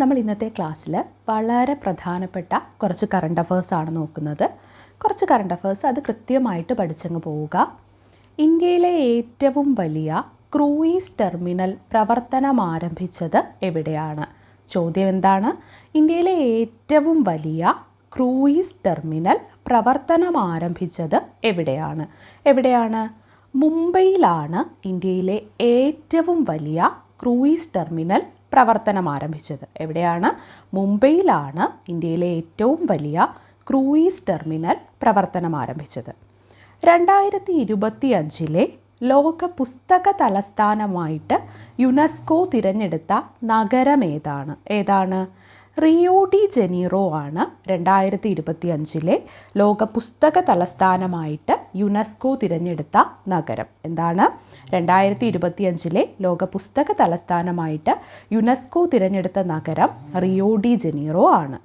നമ്മൾ ഇന്നത്തെ ക്ലാസ്സിൽ വളരെ പ്രധാനപ്പെട്ട കുറച്ച് കറണ്ട് അഫേഴ്സ് ആണ് നോക്കുന്നത്. കുറച്ച് കറണ്ട് അഫേഴ്സ് അത് കൃത്യമായിട്ട് പഠിച്ചങ്ങ് പോവുക. ഇന്ത്യയിലെ ഏറ്റവും വലിയ ക്രൂയിസ് ടെർമിനൽ പ്രവർത്തനം ആരംഭിച്ചത് എവിടെയാണ്? ചോദ്യം എന്താണ്? ഇന്ത്യയിലെ ഏറ്റവും വലിയ ക്രൂയിസ് ടെർമിനൽ പ്രവർത്തനം ആരംഭിച്ചത് എവിടെയാണ്? എവിടെയാണ്? മുംബൈയിലാണ് ഇന്ത്യയിലെ ഏറ്റവും വലിയ ക്രൂയിസ് ടെർമിനൽ പ്രവർത്തനം ആരംഭിച്ചത്. എവിടെയാണ്? മുംബൈയിലാണ് ഇന്ത്യയിലെ ഏറ്റവും വലിയ ക്രൂയിസ് ടെർമിനൽ പ്രവർത്തനം ആരംഭിച്ചത്. രണ്ടായിരത്തി ഇരുപത്തി അഞ്ചിലെ ലോക പുസ്തക തലസ്ഥാനമായിട്ട് യുനെസ്കോ തിരഞ്ഞെടുത്ത നഗരം ഏതാണ്? ഏതാണ്? റിയോ ഡി ജനീറോ ആണ് രണ്ടായിരത്തി ഇരുപത്തി അഞ്ചിലെ ലോക പുസ്തക തലസ്ഥാനമായിട്ട് യുനെസ്കോ തിരഞ്ഞെടുത്ത നഗരം. എന്താണ്? രണ്ടായിരത്തി ഇരുപത്തി അഞ്ചിലെ ലോക പുസ്തക തലസ്ഥാനമായിട്ട് യുനെസ്കോ തിരഞ്ഞെടുത്ത നഗരം റിയോ ഡി ജനീറോ ആണ്.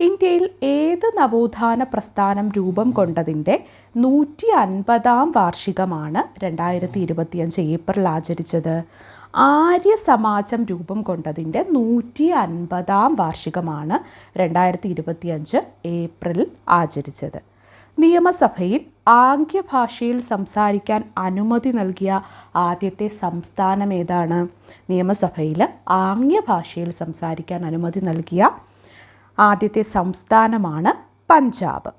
ഇന്ത്യയിൽ ഏത് നവോത്ഥാന പ്രസ്ഥാനം രൂപം കൊണ്ടതിന്റെ നൂറ്റി അൻപതാം വാർഷികമാണ് രണ്ടായിരത്തി ഇരുപത്തിയഞ്ച് ഏപ്രിൽ ആചരിച്ചത്. ആര്യ സമാജം രൂപം കൊണ്ടതിന്റെ നൂറ്റി അൻപതാം വാർഷികമാണ് രണ്ടായിരത്തി ഇരുപത്തിയഞ്ച് ഏപ്രിൽ ആചരിച്ചത്. നിയമസഭയിൽ ആംഗ്യഭാഷയിൽ സംസാരിക്കാൻ അനുമതി നൽകിയ ആദ്യത്തെ സംസ്ഥാനം ഏതാണ്? നിയമസഭയിൽ ആംഗ്യഭാഷയിൽ സംസാരിക്കാൻ അനുമതി നൽകിയ ആദ്യത്തെ സംസ്ഥാനമാണ് പഞ്ചാബ്.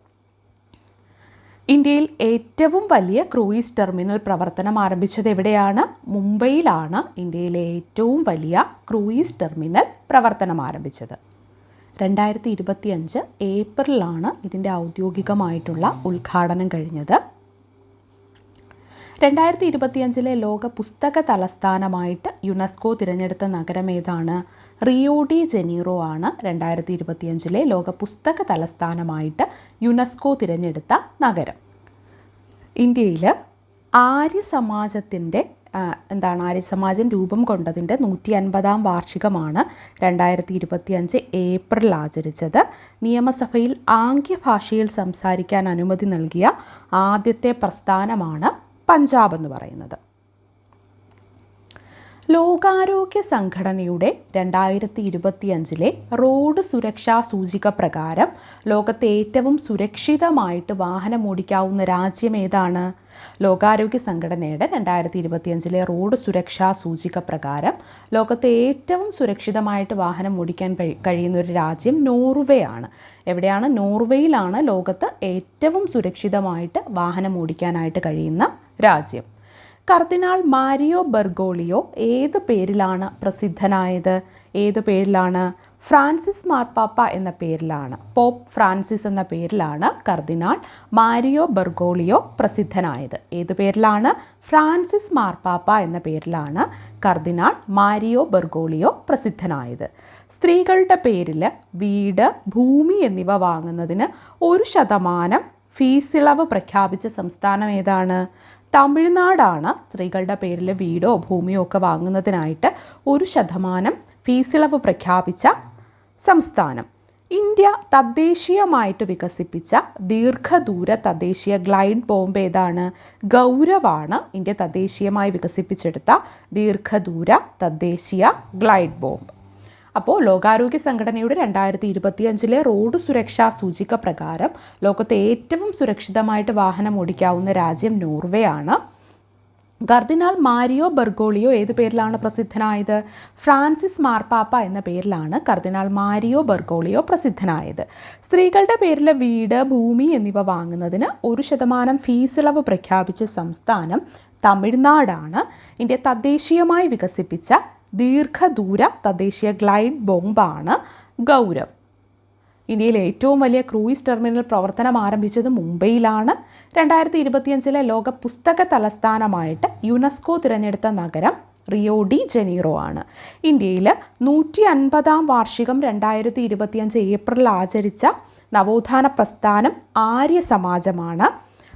ഇന്ത്യയിൽ ഏറ്റവും വലിയ ക്രൂയിസ് ടെർമിനൽ പ്രവർത്തനം ആരംഭിച്ചത് എവിടെയാണ്? മുംബൈയിലാണ് ഇന്ത്യയിലെ ഏറ്റവും വലിയ ക്രൂയിസ് ടെർമിനൽ പ്രവർത്തനം ആരംഭിച്ചത്. രണ്ടായിരത്തി ഇരുപത്തി അഞ്ച് ഏപ്രിലാണ് ഇതിന്റെ ഔദ്യോഗികമായിട്ടുള്ള ഉദ്ഘാടനം കഴിഞ്ഞത്. രണ്ടായിരത്തി ഇരുപത്തിയഞ്ചിലെ ലോക പുസ്തക തലസ്ഥാനമായിട്ട് യുനെസ്കോ തിരഞ്ഞെടുത്ത നഗരം ഏതാണ്? റിയോ ഡി ജനീറോ ആണ് രണ്ടായിരത്തി ഇരുപത്തിയഞ്ചിലെ ലോക പുസ്തക തലസ്ഥാനമായിട്ട് യുനെസ്കോ തിരഞ്ഞെടുത്ത നഗരം. ഇന്ത്യയിൽ ആര്യ സമാജത്തിന്റെ എന്താണ് ആര്യസമാജം രൂപം കൊണ്ടതിന്റെ നൂറ്റി അൻപതാം വാർഷികമാണ് രണ്ടായിരത്തി ഇരുപത്തിയഞ്ച് ഏപ്രിൽ ആചരിച്ചത്. നിയമസഭയിൽ ആംഗ്യഭാഷയിൽ സംസാരിക്കാൻ അനുമതി നൽകിയ ആദ്യത്തെ പ്രസ്ഥാനമാണ് പഞ്ചാബ് എന്ന് പറയുന്നത്. ലോകാരോഗ്യ സംഘടനയുടെ രണ്ടായിരത്തി ഇരുപത്തിയഞ്ചിലെ റോഡ് സുരക്ഷാ സൂചിക പ്രകാരം ലോകത്തെ ഏറ്റവും സുരക്ഷിതമായിട്ട് വാഹനം ഓടിക്കാവുന്ന രാജ്യം ഏതാണ്? ലോകാരോഗ്യ സംഘടനയുടെ രണ്ടായിരത്തി ഇരുപത്തിയഞ്ചിലെ റോഡ് സുരക്ഷാ സൂചിക പ്രകാരം ലോകത്തെ ഏറ്റവും സുരക്ഷിതമായിട്ട് വാഹനം ഓടിക്കാൻ കഴിയുന്ന ഒരു രാജ്യം നോർവേ ആണ്. എവിടെയാണ്? നോർവേയിലാണ് ലോകത്ത് ഏറ്റവും സുരക്ഷിതമായിട്ട് വാഹനം ഓടിക്കാനായിട്ട് കഴിയുന്ന രാജ്യം. കർദിനാൾ മാരിയോ ബെർഗോളിയോ ഏത് പേരിലാണ് പ്രസിദ്ധനായത്? ഏത് പേരിലാണ്? ഫ്രാൻസിസ് മാർപ്പാപ്പ എന്ന പേരിലാണ്. പോപ്പ് ഫ്രാൻസിസ് എന്ന പേരിലാണ് കർദിനാൾ മാരിയോ ബെർഗോളിയോ പ്രസിദ്ധനായത്. ഏത് പേരിലാണ്? ഫ്രാൻസിസ് മാർപ്പാപ്പ എന്ന പേരിലാണ് കർദിനാൾ മാരിയോ ബെർഗോളിയോ പ്രസിദ്ധനായത്. സ്ത്രീകളുടെ പേരിൽ വീട് ഭൂമി എന്നിവ വാങ്ങുന്നതിന് ഒരു ശതമാനം ഫീസ് ഇളവ് പ്രഖ്യാപിച്ച സംസ്ഥാനം ഏതാണ്? തമിഴ്നാടാണ് സ്ത്രീകളുടെ പേരിൽ വീടോ ഭൂമിയോ ഒക്കെ വാങ്ങുന്നതിനായിട്ട് ഒരു ശതമാനം ഫീസിളവ് പ്രഖ്യാപിച്ച സംസ്ഥാനം. ഇന്ത്യ തദ്ദേശീയമായിട്ട് വികസിപ്പിച്ച ദീർഘദൂര തദ്ദേശീയ ഗ്ലൈഡ് ബോംബ് ഏതാണ്? ഗൗരവാണ് ഇന്ത്യ തദ്ദേശീയമായി വികസിപ്പിച്ചെടുത്ത ദീർഘദൂര തദ്ദേശീയ ഗ്ലൈഡ് ബോംബ്. അപ്പോൾ ലോകാരോഗ്യ സംഘടനയുടെ രണ്ടായിരത്തി ഇരുപത്തിയഞ്ചിലെ റോഡ് സുരക്ഷാ സൂചിക പ്രകാരം ലോകത്തെ ഏറ്റവും സുരക്ഷിതമായിട്ട് വാഹനം ഓടിക്കാവുന്ന രാജ്യം നോർവേ ആണ് കർദിനാൾ മാരിയോ ബെർഗോളിയോ ഏത് പേരിലാണ് പ്രസിദ്ധനായത്? ഫ്രാൻസിസ് മാർപ്പാപ്പ എന്ന പേരിലാണ് കർദിനാൾ മാരിയോ ബെർഗോളിയോ പ്രസിദ്ധനായത്. സ്ത്രീകളുടെ പേരിലെ വീട് ഭൂമി എന്നിവ വാങ്ങുന്നതിന് ഒരു ശതമാനം ഫീസിളവ് പ്രഖ്യാപിച്ച സംസ്ഥാനം തമിഴ്നാടാണ്. ഇന്ത്യ തദ്ദേശീയമായി വികസിപ്പിച്ച ദീർഘദൂര തദ്ദേശീയ ഗ്ലൈഡ് ബോംബാണ് ഗൗരവ്. ഇന്ത്യയിലെ ഏറ്റവും വലിയ ക്രൂയിസ് ടെർമിനൽ പ്രവർത്തനം ആരംഭിച്ചത് മുംബൈയിലാണ്. രണ്ടായിരത്തി ഇരുപത്തിയഞ്ചിലെ ലോക പുസ്തക തലസ്ഥാനമായിട്ട് യുനെസ്കോ തിരഞ്ഞെടുത്ത നഗരം റിയോ ഡി ജനീറോ ആണ്. ഇന്ത്യയിൽ നൂറ്റി അൻപതാം വാർഷികം രണ്ടായിരത്തി ഇരുപത്തിയഞ്ച് ഏപ്രിൽ ആചരിച്ച നവോത്ഥാന പ്രസ്ഥാനം ആര്യ സമാജമാണ്.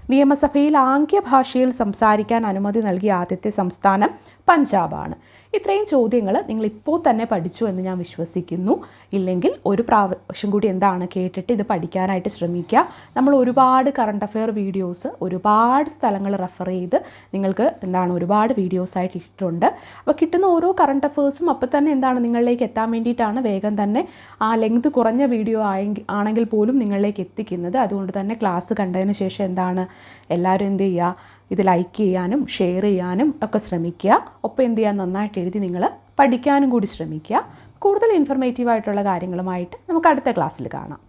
നിയമസഭയിൽ ആംഗ്യഭാഷയിൽ സംസാരിക്കാൻ അനുമതി നൽകിയ ആദ്യത്തെ സംസ്ഥാനം പഞ്ചാബാണ്. ഇത്രയും ചോദ്യങ്ങൾ നിങ്ങൾ ഇപ്പോൾ തന്നെ പഠിച്ചു എന്ന് ഞാൻ വിശ്വസിക്കുന്നു. ഇല്ലെങ്കിൽ ഒരു പ്രാവശ്യം കൂടി എന്താണ് കേട്ടിട്ട് ഇത് പഠിക്കാനായിട്ട് ശ്രമിക്കുക. നമ്മൾ ഒരുപാട് കറണ്ട് അഫെയർ വീഡിയോസ് ഒരുപാട് സ്ഥലങ്ങൾ റെഫർ ചെയ്ത് നിങ്ങൾക്ക് എന്താണ് ഒരുപാട് വീഡിയോസ് ആയിട്ട് ഇട്ടിട്ടുണ്ട്. അപ്പോൾ കിട്ടുന്ന ഓരോ കറണ്ട് അഫേഴ്സും അപ്പോൾ തന്നെ എന്താണ് നിങ്ങളിലേക്ക് എത്താൻ വേണ്ടിയിട്ടാണ് വേഗം തന്നെ ആ ലെങ്ത് കുറഞ്ഞ വീഡിയോ ആയെങ്കിൽ ആണെങ്കിൽ പോലും നിങ്ങളിലേക്ക് എത്തിക്കുന്നത്. അതുകൊണ്ട് തന്നെ ക്ലാസ് കണ്ടതിന് ശേഷം എന്താണ്? എല്ലാവരും എന്ത് ചെയ്യുക? ഇത് ലൈക്ക് ചെയ്യാനും ഷെയർ ചെയ്യാനും ഒക്കെ ശ്രമിക്കുക. ഒപ്പം എന്ത് ചെയ്യാൻ നന്നായിട്ട് എഴുതി നിങ്ങൾ പഠിക്കാനും കൂടി ശ്രമിക്കുക. കൂടുതൽ ഇൻഫർമേറ്റീവ് ആയിട്ടുള്ള കാര്യങ്ങളുമായിട്ട് നമുക്ക് അടുത്ത ക്ലാസ്സിൽ കാണാം.